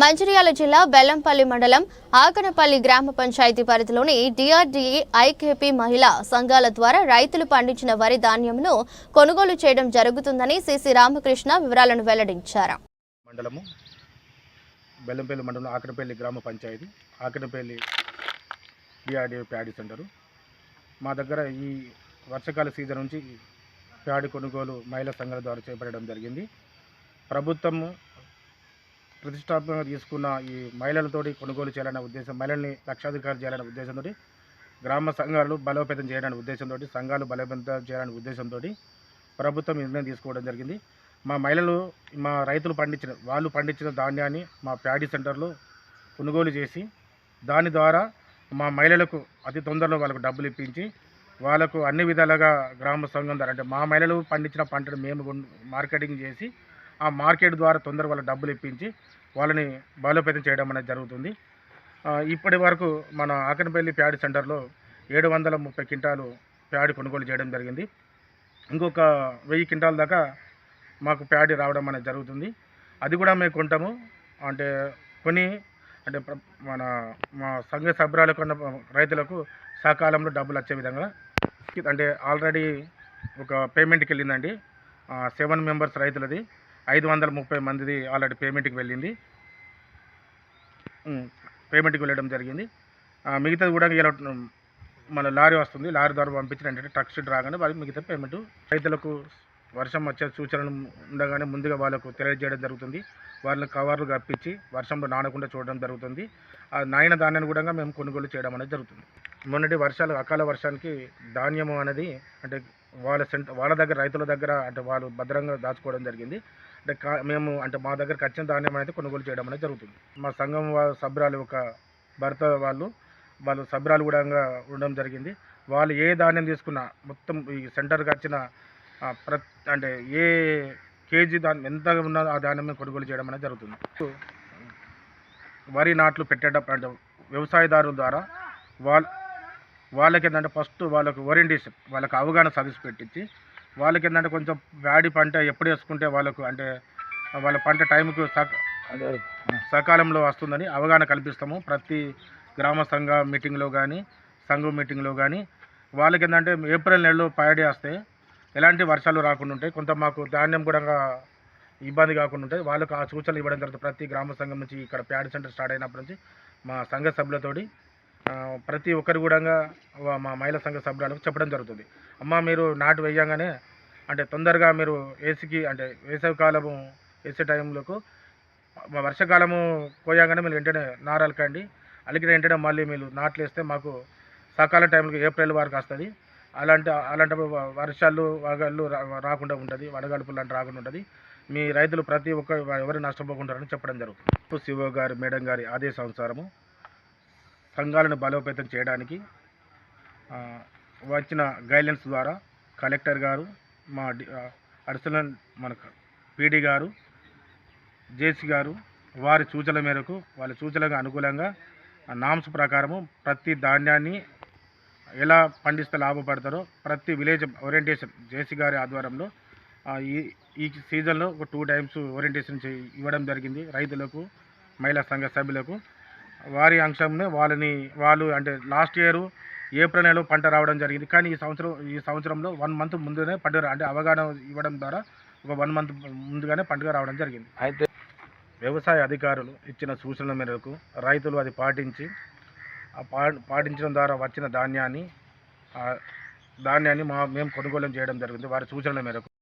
మంచిర్యాల జిల్లా బెల్లంపల్లి మండలం ఆకనపల్లి గ్రామ పంచాయతీ పరిధిలోని డిఆర్డీఏ ఐకేపీ మహిళా సంఘాల ద్వారా రైతులు పండించిన వరి ధాన్యంను కొనుగోలు చేయడం జరుగుతుందని సిసి రామకృష్ణ వివరాలను వెల్లడించారు. మండలము బెల్లంపల్లి మండలం ఆకనపల్లి గ్రామ panchayat Akanapalli D R D A paddy centre. మా దగ్గర ఈ వర్షకాల సీజన్ నుంచి ప్యాడీ కొనుగోలు మహిళా సంఘాల ద్వారా చేపట్టడం జరిగింది. ప్రభుత్వము ప్రతిష్టాత్మకంగా తీసుకున్న ఈ మహిళలతోటి కొనుగోలు చేయాలనే ఉద్దేశం మహిళల్ని లక్షాధికారులు చేయాలనే ఉద్దేశంతో గ్రామ సంఘాలు బలోపేతం చేయాలనే ఉద్దేశంతో సంఘాలు బలోపేతం చేయాలనే ఉద్దేశంతో ప్రభుత్వం నిర్ణయం తీసుకోవడం జరిగింది. మా మహిళలు మా రైతులు పండించిన వాళ్ళు పండించిన ధాన్యాన్ని మా ప్యాడీ సెంటర్లో కొనుగోలు చేసి దాని ద్వారా మా మహిళలకు అతి తొందరలో వాళ్ళకు డబ్బులు ఇప్పించి వాళ్ళకు అన్ని విధాలుగా గ్రామ సంఘం ద్వారా అంటే మా మహిళలు పండించిన పంటను మేము మార్కెటింగ్ చేసి ఆ మార్కెట్ ద్వారా తొందర వాళ్ళ డబ్బులు ఇప్పించి వాళ్ళని బలోపేతం చేయడం అనేది జరుగుతుంది. ఇప్పటి వరకు మన ఆకనపల్లి ప్యాడి సెంటర్లో ఏడు వందల ముప్పై క్వింటాలు ప్యాడి కొనుగోలు చేయడం జరిగింది. ఇంకొక వెయ్యి క్వింటాల దాకా మాకు ప్యాడి రావడం అనేది జరుగుతుంది. అది కూడా మేము కొంటాము. అంటే కొని అంటే మన మా సంఘ సభ్యురాలకు ఉన్న రైతులకు సకాలంలో డబ్బులు వచ్చే విధంగా అంటే ఆల్రెడీ ఒక పేమెంట్కి వెళ్ళిందండి. Seven members రైతులది. ఐదు వందల ముప్పై మందిది ఆల్రెడీ పేమెంట్కి వెళ్ళింది. పేమెంట్కి వెళ్ళడం జరిగింది. మిగతాది కూడా ఇలా మన లారీ వస్తుంది. లారీ ద్వారా పంపించిన అంటే రాగానే వాళ్ళకి మిగతా పేమెంట్ రైతులకు వర్షం వచ్చే సూచనలు ఉండగానే ముందుగా వాళ్ళకు తెలియజేయడం జరుగుతుంది. వాళ్ళని కవర్లు కప్పించి వర్షంలో నానకుండా చూడడం జరుగుతుంది. ఆ నాయన ధాన్యాన్ని కూడా మేము కొనుగోలు చేయడం అనేది జరుగుతుంది. మొన్నటి వర్షాలు అకాల వర్షానికి ధాన్యము అనేది అంటే వాళ్ళ సెంట వాళ్ళ దగ్గర రైతుల దగ్గర అంటే వాళ్ళు భద్రంగా దాచుకోవడం జరిగింది. అంటే కా మేము అంటే మా దగ్గర వచ్చిన ధాన్యం అనేది కొనుగోలు చేయడం అనేది జరుగుతుంది. మా సంఘం సభ్యురాలు ఒక భర్త వాళ్ళు వాళ్ళు సభ్యురాలు కూడా ఉండడం జరిగింది. వాళ్ళు ఏ ధాన్యం తీసుకున్నా మొత్తం ఈ సెంటర్కి వచ్చిన ప్రతి అంటే ఏ కేజీ ధాన్యం ఎంత ఉన్నా ఆ ధాన్యం కొనుగోలు చేయడం అనేది జరుగుతుంది. వరి నాట్లు పెట్టడం అంటే వ్యవసాయదారుల ద్వారా వాళ్ళ వాళ్ళకి ఏంటంటే ఫస్ట్ వాళ్ళకు ఓరియంటేషన్ వాళ్ళకి అవగాహన సర్వీస్ పెట్టించి వాళ్ళకి ఏంటంటే కొంచెం వ్యాడి పంట ఎప్పుడు వేసుకుంటే వాళ్ళకు అంటే వాళ్ళ పంట టైంకు సక సకాలంలో వస్తుందని అవగాహన కల్పిస్తాము. ప్రతి గ్రామ సంఘ మీటింగ్లో కానీ సంఘం మీటింగ్లో కానీ వాళ్ళకి ఏంటంటే ఏప్రిల్ నెలలో పైడి వస్తే ఎలాంటి వర్షాలు రాకుండా ఉంటాయి. కొంత మాకు ధాన్యం కూడా ఇబ్బంది కాకుండా ఉంటాయి. వాళ్ళకు ఆ సూచనలు ఇవ్వడం జరుగుతుంది ప్రతి గ్రామ సంఘం నుంచి ఇక్కడ ప్యాడ్ సెంటర్ స్టార్ట్ అయినప్పటి నుంచి మా సంఘ సభ్యులతోటి ప్రతి ఒక్కరు కూడా మా మహిళా సంఘ సభ్యులకు చెప్పడం జరుగుతుంది. అమ్మ మీరు నాటు వేయంగానే అంటే తొందరగా మీరు ఏసీకి అంటే వేసవి కాలము వేసే టైంలోకు వర్షాకాలము పోయాగానే మీరు వెంటనే నారు అలకండి అలికిన వెంటనే మళ్ళీ మీరు నాట్లు వేస్తే మాకు సకాల టైంకి ఏప్రిల్ వరకు వస్తుంది అలాంటి అలాంటప్పుడు వ- వర్షాలు వగళ్ళు రాకుండా ఉంటుంది వడగడుపులు లాంటి రాకుండా ఉంటుంది. మీ రైతులు ప్రతి ఒక్క ఎవరు నష్టపోకుంటారని చెప్పడం జరుగుతుంది. శివో గారి మేడం గారి ఆదేశానుసారము సంఘాలను బలోపేతం చేయడానికి వచ్చిన గైడ్లైన్స్ ద్వారా కలెక్టర్ గారు మా అడిషనల్ మన పీడీ గారు జేసీ గారు వారి సూచనల మేరకు వాళ్ళ సూచనలకు అనుకూలంగా నామ్స్ ప్రకారము ప్రతి ధాన్యాన్ని ఎలా పండిస్తే లాభపడతారో ప్రతి విలేజ్ ఓరియంటేషన్ జేసీ గారి ఆధ్వర్యంలో ఈ ఈ సీజన్లో ఒక టూ టైమ్స్ ఓరియంటేషన్ చే ఇవ్వడం జరిగింది. రైతులకు మహిళా సంఘ సభ్యులకు వారి అంశంలో వాళ్ళని వాళ్ళు అంటే లాస్ట్ ఇయర్ ఏప్రిల్ నెలలో పంట రావడం జరిగింది. కానీ ఈ సంవత్సరం ఈ సంవత్సరంలో వన్ మంత్ ముందునే పంట అంటే అవగాహన ఇవ్వడం ద్వారా ఒక వన్ మంత్ ముందుగానే పండుగ రావడం జరిగింది. అయితే వ్యవసాయ అధికారులు ఇచ్చిన సూచనల మేరకు రైతులు అది పాటించి ఆ పాటించడం ద్వారా వచ్చిన ధాన్యాన్ని ఆ ధాన్యాన్ని మా మేము కొనుగోలు చేయడం జరిగింది. వారి సూచనల మేరకు.